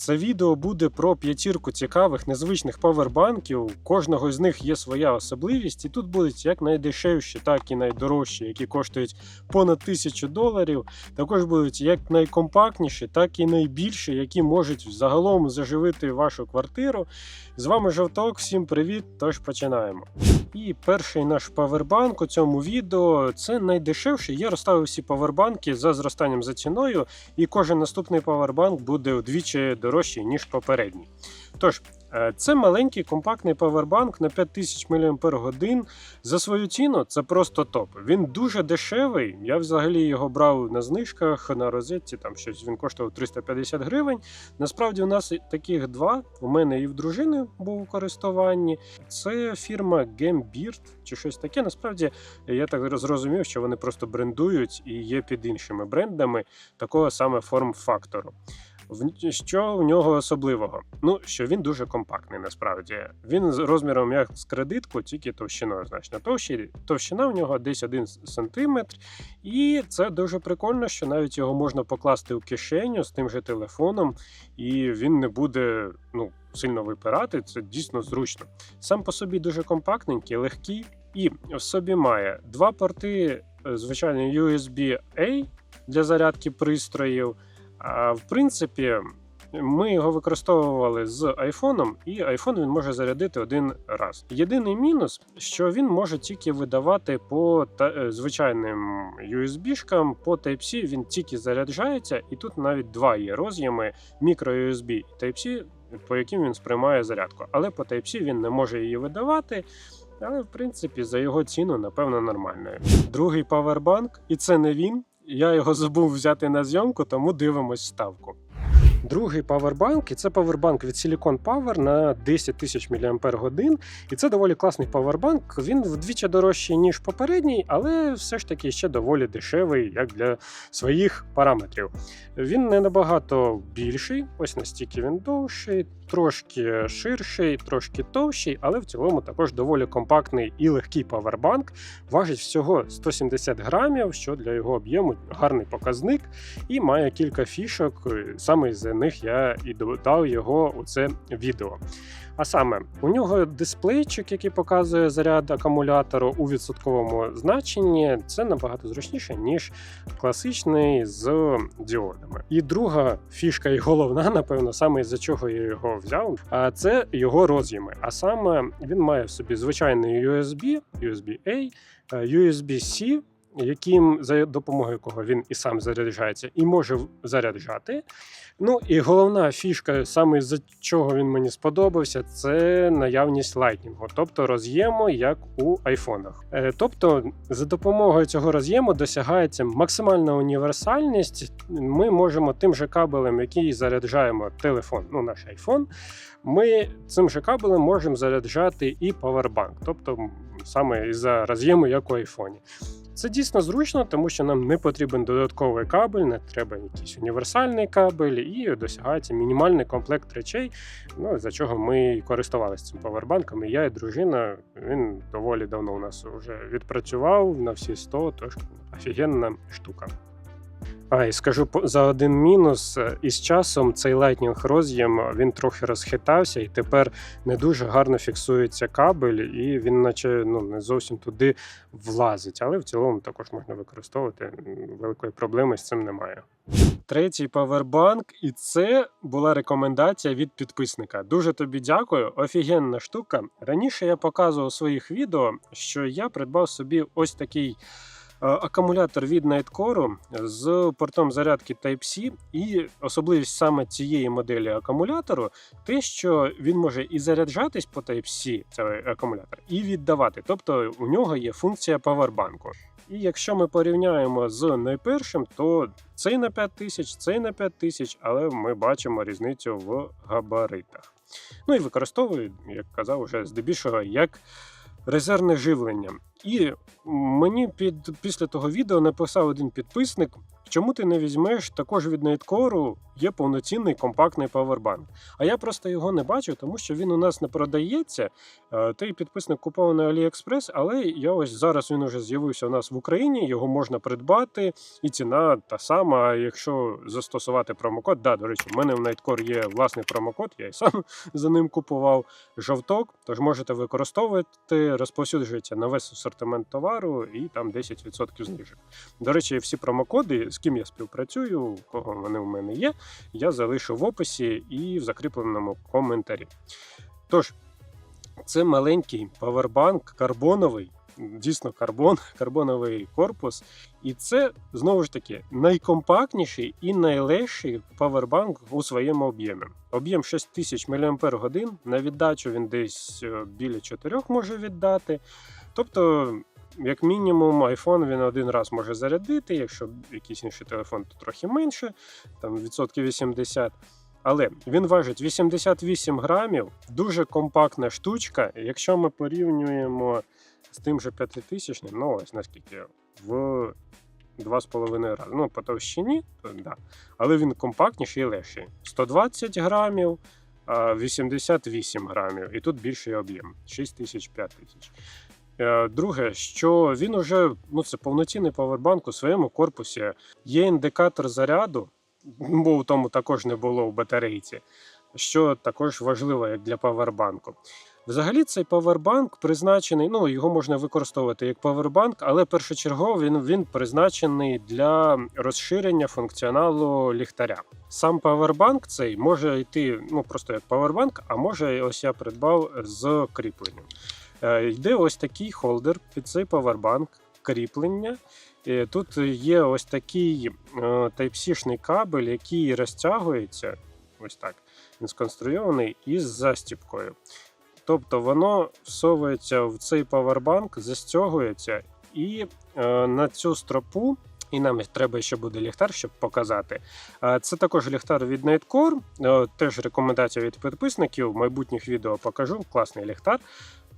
Це відео буде про п'ятірку цікавих незвичних павербанків. Кожного з них є своя особливість, і тут будуть як найдешевші, так і найдорожчі, які коштують понад тисячу доларів. Також будуть як найкомпактніші, так і найбільші, які можуть загалом заживити вашу квартиру. З вами Жовток, всім привіт! Тож починаємо. І перший наш павербанк у цьому відео це найдешевший. Я розставив всі павербанки за зростанням за ціною, і кожен наступний павербанк буде вдвічі дорожчий, ніж попередній. Тож, це маленький компактний павербанк на 5000 мАч. За свою ціну це просто топ. Він дуже дешевий. Я взагалі його брав на знижках на розетці. Там щось він коштував 350 гривень. Насправді, у нас таких два. У мене і в дружини був у користуванні. Це фірма Gamebird чи щось таке. Насправді я так зрозумів, що вони просто брендують і є під іншими брендами такого саме форм-фактору. Що в нього особливого? Ну, що він дуже компактний насправді. Він з розміром як з кредитку, тільки товщиною значно товщий. Товщина в нього десь 1 см. І це дуже прикольно, що навіть його можна покласти у кишеню з тим же телефоном, і він не буде ну, сильно випирати. Це дійсно зручно. Сам по собі дуже компактненький, легкий, і в собі має два порти, е, звичайно, USB-A для зарядки пристроїв. А в принципі, ми його використовували з айфоном, і айфон він може зарядити один раз. Єдиний мінус, що він може тільки видавати по та, е, звичайним USB-шкам, по Type-C він тільки заряджається, і тут навіть два є роз'єми microUSB і Type-C, по яким він сприймає зарядку. Але по Type-C він не може її видавати. Але в принципі за його ціну напевно нормально. Другий павербанк, і це не він. Я його забув взяти на зйомку, тому дивимось ставку. Другий павербанк, і це павербанк від Silicon Power на 10 тисяч мАч. І це доволі класний павербанк. Він вдвічі дорожчий, ніж попередній, але все ж таки ще доволі дешевий, як для своїх параметрів. Він не набагато більший, ось настільки він довший, трошки ширший, трошки товщий, але в цілому також доволі компактний і легкий павербанк. Важить всього 170 грамів, що для його об'єму гарний показник, і має кілька фішок. Саме з них я і додав його у це відео. А саме, у нього дисплейчик, який показує заряд акумулятору у відсотковому значенні, це набагато зручніше, ніж класичний з діодами. І друга фішка, і головна, напевно, саме із-за чого я його взяв, а це його роз'єми. А саме він має в собі звичайний USB, USB-A, е, USB-C, яким за допомогою якого він і сам заряджається, і може заряджати. Ну і головна фішка, саме з чого він мені сподобався, це наявність лайтнінгу, тобто роз'єму, як у айфонах. Е, Тобто, за допомогою цього роз'єму досягається максимальна універсальність. Ми можемо тим же кабелем, який заряджаємо телефон, ну наш айфон, ми цим же кабелем можемо заряджати і павербанк, тобто саме із-за роз'єму, як у айфоні. Це дійсно зручно, тому що нам не потрібен додатковий кабель, не треба якийсь універсальний кабель, і досягається мінімальний комплект речей, ну за чого ми користувалися цим павербанком. І я і дружина. Він доволі давно у нас вже відпрацював на всі 100, тож офігенна штука. А і скажу за один мінус: е, із часом цей Lightning роз'єм він трохи розхитався, і тепер не дуже гарно фіксується кабель, і він, наче ну не зовсім туди влазить. Але в цілому також можна використовувати. Великої проблеми з цим немає. Третій павербанк, і це була рекомендація від підписника. Дуже тобі дякую. Офігенна штука. Раніше я показував у своїх відео, що я придбав собі ось такий. Е, Акумулятор від Nightcore з портом зарядки Type-C, і особливість саме цієї моделі акумулятору, те, що він може і заряджатись по Type-C, цей акумулятор, і віддавати. Тобто у нього є функція павербанку. І якщо ми порівняємо з найпершим, то цей на 5000, цей на 5000, але ми бачимо різницю в габаритах. Ну і використовую, як казав, уже здебільшого як резервне живлення. І мені під після того відео написав один підписник, Чому ти не візьмеш також від Nightcore є повноцінний компактний павербанк? А я просто його не бачу, тому що він у нас не продається. Е, Той підписник купований AliExpress, але я ось зараз він уже з'явився у нас в Україні. Його можна придбати, і ціна та сама. Якщо застосувати промокод, да, до речі, в мене в Nightcore є власний промокод, я і сам за ним купував жовток. Тож можете використовувати, розповсюджується на весь асортимент товару і там 10% знижок. До речі, всі промокоди, з ким я співпрацюю, кого вони в мене є, я залишу в описі і в закріпленому коментарі. Тож, це маленький павербанк карбоновий, дійсно карбон, карбоновий корпус. І це знову ж таки найкомпактніший і найлегший павербанк у своєму об'ємі. Об'єм 6000 мАч, на віддачу він десь е, біля 4 може віддати. Тобто, як мінімум, iPhone він один раз може зарядити, якщо якийсь інший телефон, то трохи менше, там відсотків 80. Але він важить 88 грамів, дуже компактна штучка. Якщо ми порівнюємо з тим же 5000, ну ось наскільки в 2,5 рази. Ну, по товщині, то да. але він компактніший і легший. 120 грамів, 88 грамів. І тут більший об'єм 6000 5000. Е, Друге, що він уже ну це повноцінний павербанк у своєму корпусі. Є індикатор заряду, бо в тому також не було в батарейці, що також важливо як для павербанку. Взагалі, цей павербанк призначений, ну його можна використовувати як павербанк, але першочергово він, він призначений для розширення функціоналу ліхтаря. Сам павербанк цей може йти ну просто як павербанк, а може ось я придбав з кріпленням. Е, Йде ось такий холдер під цей павербанк, кріплення. Е, Тут є ось такий е, Type-C-шний кабель, який розтягується. Ось так. Він сконструйований із застіпкою. Тобто воно всовується в цей павербанк, застягується, і е, на цю стропу. І нам треба ще буде ліхтар, щоб показати. Е, Це також ліхтар від Nightcore, е, теж рекомендація від підписників. В майбутніх відео покажу. Класний ліхтар.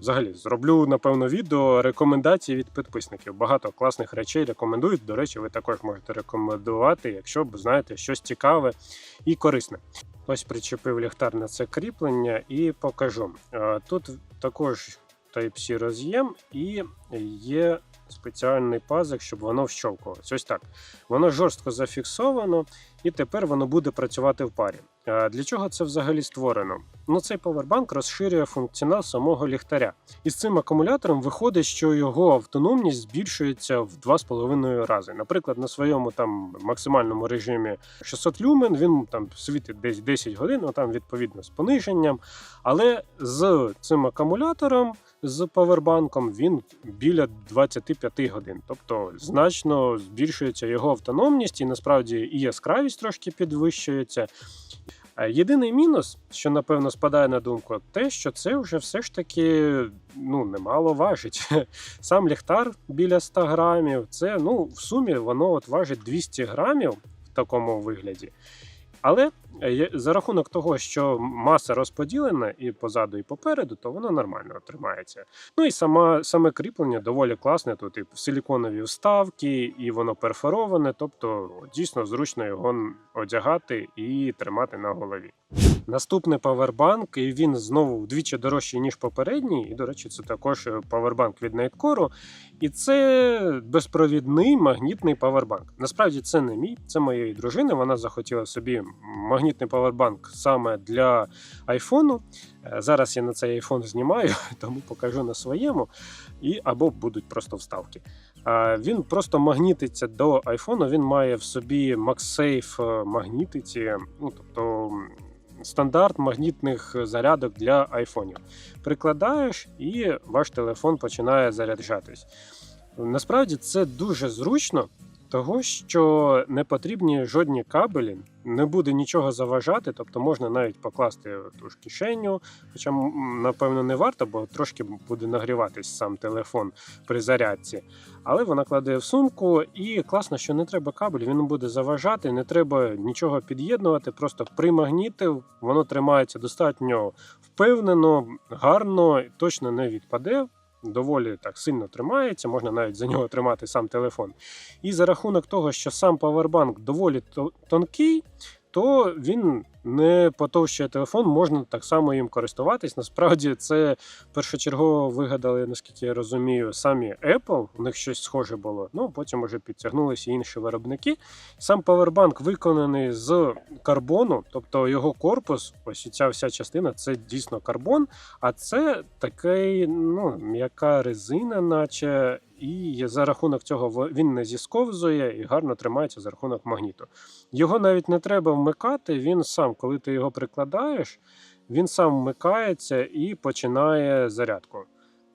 Взагалі, зроблю, напевно, відео рекомендації від підписників. Багато класних речей рекомендують. До речі, ви також можете рекомендувати, якщо б знаєте щось цікаве і корисне. Ось причепив ліхтар на це кріплення і покажу. Е, Тут також Type-C роз'єм і є спеціальний пазик, щоб воно вщовкувалось. Ось так. Воно жорстко зафіксовано, і тепер воно буде працювати в парі. А Для чого це взагалі створено? Ну, цей павербанк розширює функціонал самого ліхтаря. І з цим акумулятором виходить, що його автономність збільшується в 2,5 рази. Наприклад, на своєму там максимальному режимі 600 люмен він там світить десь 10 годин, ну там відповідно з пониженням. Але з цим акумулятором, з павербанком, він біля 25 годин. Тобто значно збільшується його автономність, і насправді і яскравість трошки підвищується. Єдиний мінус, що напевно спадає на думку, те, що це вже все ж таки ну, немало важить. Сам ліхтар біля 100 грамів, це ну, в сумі воно от важить 200 грамів в такому вигляді. Але за рахунок того, що маса розподілена і позаду, і попереду, то воно нормально тримається. Ну і сама, саме кріплення доволі класне. Тут і силіконові вставки, і воно перфороване, тобто дійсно зручно його одягати і тримати на голові. Наступний павербанк, і він знову вдвічі дорожчий, ніж попередній. І, до речі, це також е, павербанк від Nightcore. І це безпровідний магнітний павербанк. Насправді це не мій, це моєї дружини. Вона захотіла собі магнітний павербанк саме для айфону. Е, Зараз я на цей айфон знімаю, тому покажу на своєму. І або будуть просто вставки. Він просто магнітиться до айфону. Він має в собі MagSafe е, магнітиці, ну тобто стандарт магнітних зарядок для айфонів. Прикладаєш, і ваш телефон починає заряджатись. Насправді це дуже зручно, того що не потрібні жодні кабелі, не буде нічого заважати, тобто можна навіть покласти ту ж кишеню, хоча напевно не варто, бо трошки буде нагріватись сам телефон при зарядці. Але вона кладе в сумку, і класно, що не треба кабель, він буде заважати, не треба нічого під'єднувати, просто примагнітив, воно тримається достатньо впевнено, гарно, точно не відпаде. Доволі так сильно тримається, можна навіть за нього тримати сам телефон. І за рахунок того, що сам павербанк доволі тонкий, то він не потовщує телефон, можна так само їм користуватись. Насправді це першочергово вигадали, наскільки я розумію, самі Apple. У них щось схоже було. Ну потім вже підтягнулися інші виробники. Сам павербанк виконаний з карбону, тобто його корпус, ось ця вся частина, це дійсно карбон. А це такий, ну, м'яка резина, наче, і за рахунок цього він не зісковзує і гарно тримається за рахунок магніту. Його навіть не треба вмикати, він сам, коли ти його прикладаєш, він сам вмикається і починає зарядку.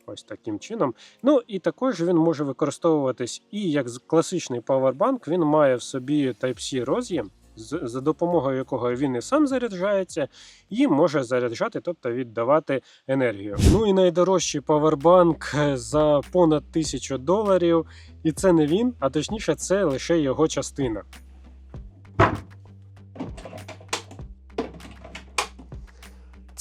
Ось таким чином. Ну і також він може використовуватись і як класичний павербанк, він має в собі Type-C роз'єм, за допомогою якого він і сам заряджається, і може заряджати, тобто віддавати енергію. Ну і найдорожчий павербанк е, за понад тисячу доларів. І це не він, а точніше, це лише його частина.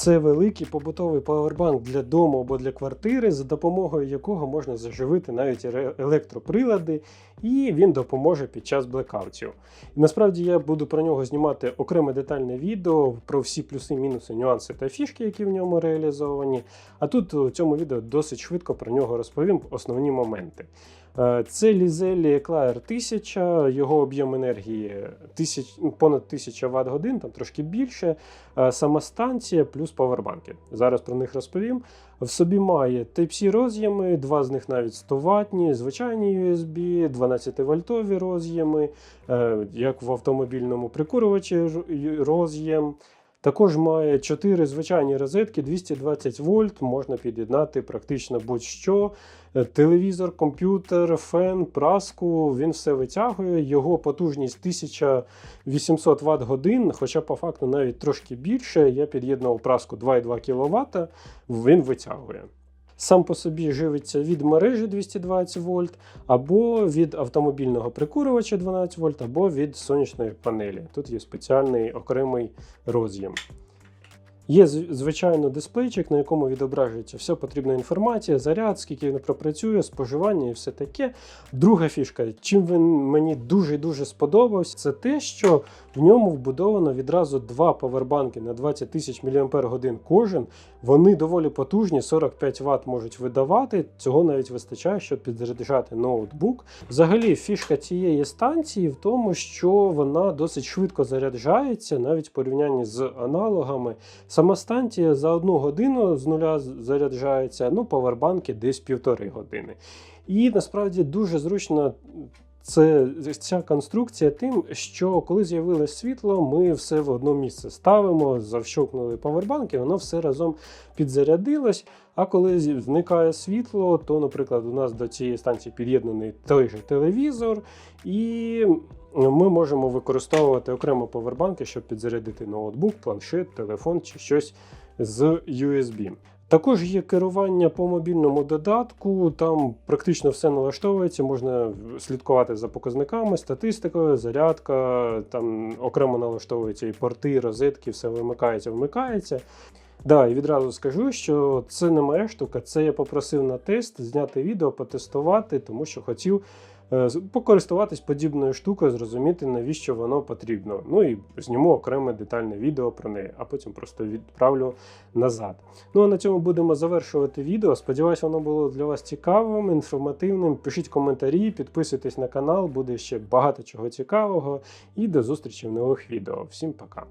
Це великий побутовий павербанк для дому або для квартири, за допомогою якого можна заживити навіть електроприлади, і він допоможе під час блекаутів. Насправді я буду про нього знімати окреме детальне відео про всі плюси, мінуси, нюанси та фішки, які в ньому реалізовані. А тут у цьому відео досить швидко про нього розповім основні моменти. Е, Це Лізелі Eclair 1000, його об'єм енергії тисяч, понад 1000 Вт годин, там трошки більше. Е, Сама станція плюс павербанки. Зараз про них розповім. В собі має Type-C роз'єми, два з них навіть 100 ватні, звичайні USB, 12 вольтові роз'єми, е, як в автомобільному прикурювачі роз'єм. Також має 4 звичайні розетки 220 вольт, можна під'єднати практично будь-що. Е, Телевізор, комп'ютер, фен, праску, він все витягує. Його потужність 1800 Вт годин, хоча по факту навіть трошки більше. Я під'єднував праску 2,2 кВт, він витягує. Сам по собі живиться від мережі 220 вольт, або від автомобільного прикурювача 12 вольт, або від сонячної панелі. Тут є спеціальний окремий роз'єм. Є звичайно дисплейчик, на якому відображується вся потрібна інформація, заряд, скільки він пропрацює, споживання і все таке. Друга фішка, чим він мені дуже дуже сподобався, це те, що в ньому вбудовано відразу два павербанки на 20 тисяч мАч кожен. Вони доволі потужні, 45 Вт можуть видавати. Цього навіть вистачає, щоб підзаряджати ноутбук. Взагалі, фішка цієї станції в тому, що вона досить швидко заряджається, навіть в порівнянні з аналогами. Сама станція за одну годину з нуля заряджається, ну, павербанки десь півтори години. І насправді дуже зручно. Це ця конструкція тим, що коли з'явилось світло, ми все в одно місце ставимо, завщокнули павербанки, воно все разом підзарядилось. А коли зникає світло, то, наприклад, у нас до цієї станції під'єднаний той же телевізор, і ми можемо використовувати окремо павербанки, щоб підзарядити ноутбук, планшет, телефон чи щось з USB. Також є керування по мобільному додатку, там практично все налаштовується, можна слідкувати за показниками, статистикою, зарядка, там окремо налаштовуються і порти, і розетки, все вимикається, вмикається. Да, і відразу скажу, що це не моя штука, це я попросив на тест зняти відео, потестувати, тому що хотів покористуватись подібною штукою, зрозуміти, навіщо воно потрібно. Ну і зніму окреме детальне відео про неї, а потім просто відправлю назад. Ну а на цьому будемо завершувати відео. Сподіваюсь, воно було для вас цікавим, інформативним. Пишіть коментарі, підписуйтесь на канал, буде ще багато чого цікавого. І до зустрічі в нових відео. Всім пока!